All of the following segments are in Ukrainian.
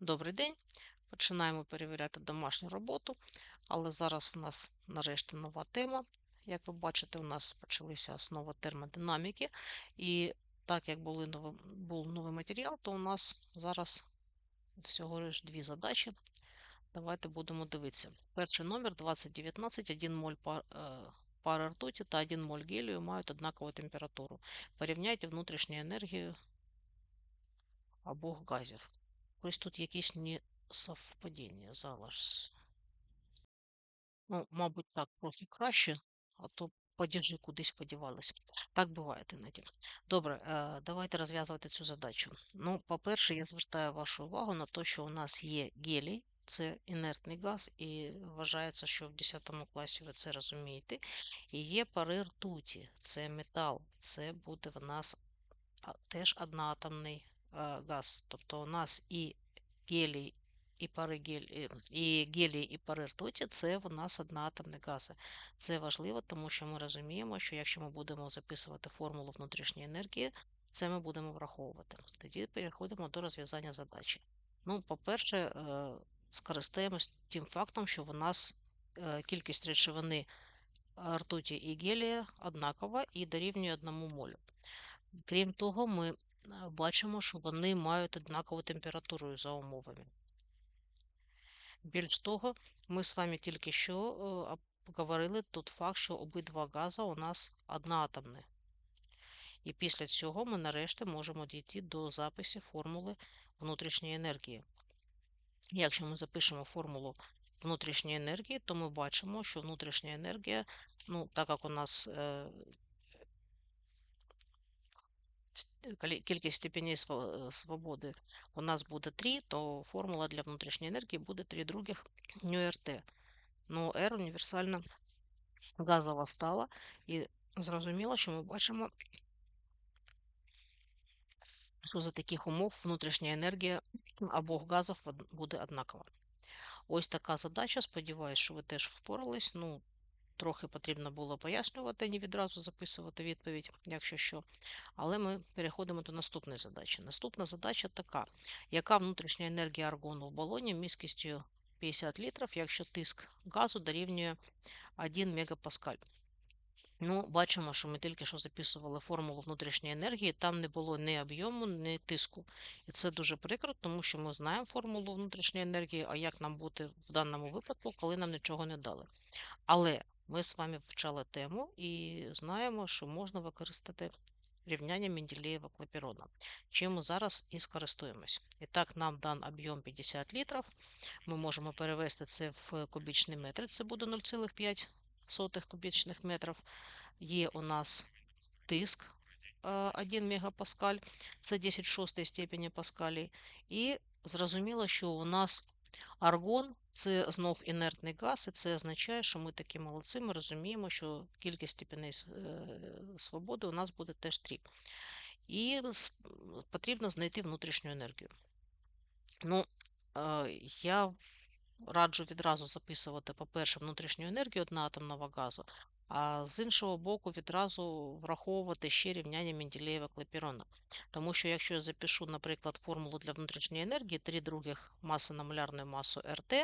Добрий день. Починаємо перевіряти домашню роботу, але зараз у нас нарешті нова тема. Як ви бачите, у нас почалися основи термодинаміки, і так як були нови- був новий матеріал, то у нас зараз всього лиш дві задачі. Давайте будемо дивитися. Перший номер 2019, 1 моль пар, е, пари ртуті та 1 моль гелію мають однакову температуру. Порівняйте внутрішню енергію обох газів. Ось тут якісь несовпадіння зараз. Ну, мабуть, так трохи краще, а то падіжі кудись подівалися. Так буває іноді. Добре, е, давайте розв'язувати цю задачу. Ну, по-перше, я звертаю вашу увагу на те, що у нас є гелій, це інертний газ, і вважається, що в 10 класі ви це розумієте. І є пари ртуті, це метал, це буде в нас теж одноатомний газ. Тобто у нас і гелій, і пари гелі, і гелій, і пари ртуті це в нас одноатомні гази. Це важливо, тому що ми розуміємо, що якщо ми будемо записувати формулу внутрішньої енергії, це ми будемо враховувати. Тоді переходимо до розв'язання задачі. Ну, по-перше, е, скористаємось тим фактом, що в нас е, кількість речовини е, ртуті і гелія однакова і дорівнює одному молю. Крім того, ми е, бачимо, що вони мають однакову температуру за умовами. Більш того, ми з вами тільки що е, говорили тут факт, що обидва гази у нас одноатомні. І після цього ми нарешті можемо дійти до запису формули внутрішньої енергії. Якщо ми запишемо формулу внутрішньої енергії, то ми бачимо, що внутрішня енергія, ну, так як у нас кількість степеней свободи у нас буде 3, то формула для внутрішньої енергії буде 3 других РТ. Ну, R універсальна газова стала, і зрозуміло, що ми бачимо, що за таких умов внутрішня енергія обох газів буде однакова. Ось така задача. Сподіваюсь, що ви теж впорались. Ну, трохи потрібно було пояснювати, не відразу записувати відповідь, якщо що. Але ми переходимо до наступної задачі. Наступна задача така: яка внутрішня енергія аргону в балоні міськістю 50 літрів, якщо тиск газу дорівнює 1 мегапаскаль? Ну, бачимо, що ми тільки що записували формулу внутрішньої енергії, там не було ні об'єму, ні тиску. І це дуже прикро, тому що ми знаємо формулу внутрішньої енергії, а як нам бути в даному випадку, коли нам нічого не дали. Але ми з вами вивчали тему і знаємо, що можна використати рівняння Менделєєва клапірона, чим ми зараз і скористуємось. І так, нам дан об'єм 50 літрів. Ми можемо перевести це в кубічний метр, це буде 0,5 кубічних метрів. Є у нас тиск е, 1 мегапаскаль, це 10 в 6 степені паскалій. І зрозуміло, що у нас аргон це знов інертний газ, і це означає, що ми такі молодці, ми розуміємо, що кількість степеней е, свободи у нас буде теж 3. І потрібно знайти внутрішню енергію. Ну, е, я раджу відразу записувати, по-перше, внутрішню енергію одноатомного газу, а з іншого боку, відразу враховувати ще рівняння Менделєєва клапірона. Тому що якщо я запишу, наприклад, формулу для внутрішньої енергії 3 других маси на молярну масу РТ,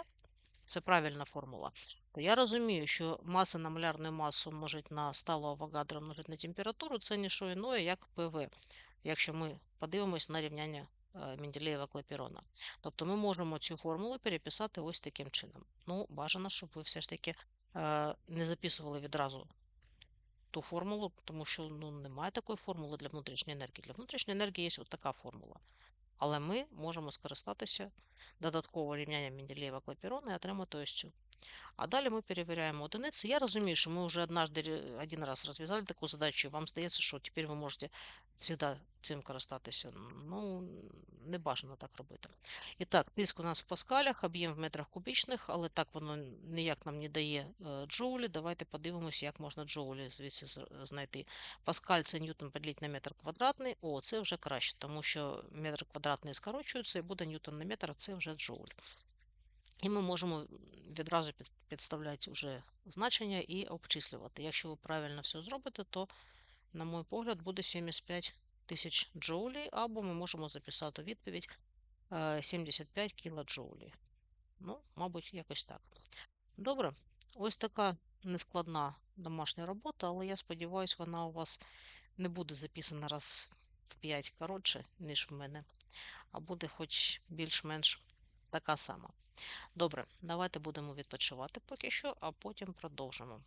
це правильна формула, то я розумію, що маса на молярну масу множить на сталу Авогадро множить на температуру, це не що іное, як ПВ, якщо ми подивимось на рівняння е, Менделєєва клапірона. Тобто ми можемо цю формулу переписати ось таким чином. Ну, бажано, щоб ви все ж таки не записували відразу ту формулу, тому що ну, немає такої формули для внутрішньої енергії. Для внутрішньої енергії є от така формула. Але ми можемо скористатися додатково рівнянням Менделєєва клапірона і отримати ось цю. А далі ми перевіряємо одиниці. Я розумію, що ми вже однажды один раз розв'язали таку задачу, вам здається, що тепер ви можете завжди цим користатися. Ну, не бажано так робити. І так, тиск у нас в паскалях, об'єм в метрах кубічних, але так воно ніяк нам не дає е, джоулі. Давайте подивимося, як можна джоулі звідси знайти. Паскаль це ньютон поділити на метр квадратний. О, це вже краще, тому що метр квадратний скорочується і буде ньютон на метр, це вже джоуль. І ми можемо відразу під- підставляти вже значення і обчислювати. Якщо ви правильно все зробите, то, на мій погляд, буде 75 тисяч джоулей, або ми можемо записати відповідь е, 75 кілоджоулі. Ну, мабуть, якось так. Добре, ось така нескладна домашня робота, але я сподіваюся, вона у вас не буде записана раз в 5 коротше, ніж в мене, а буде хоч більш-менш така сама. Добре, давайте будемо відпочивати поки що, а потім продовжимо.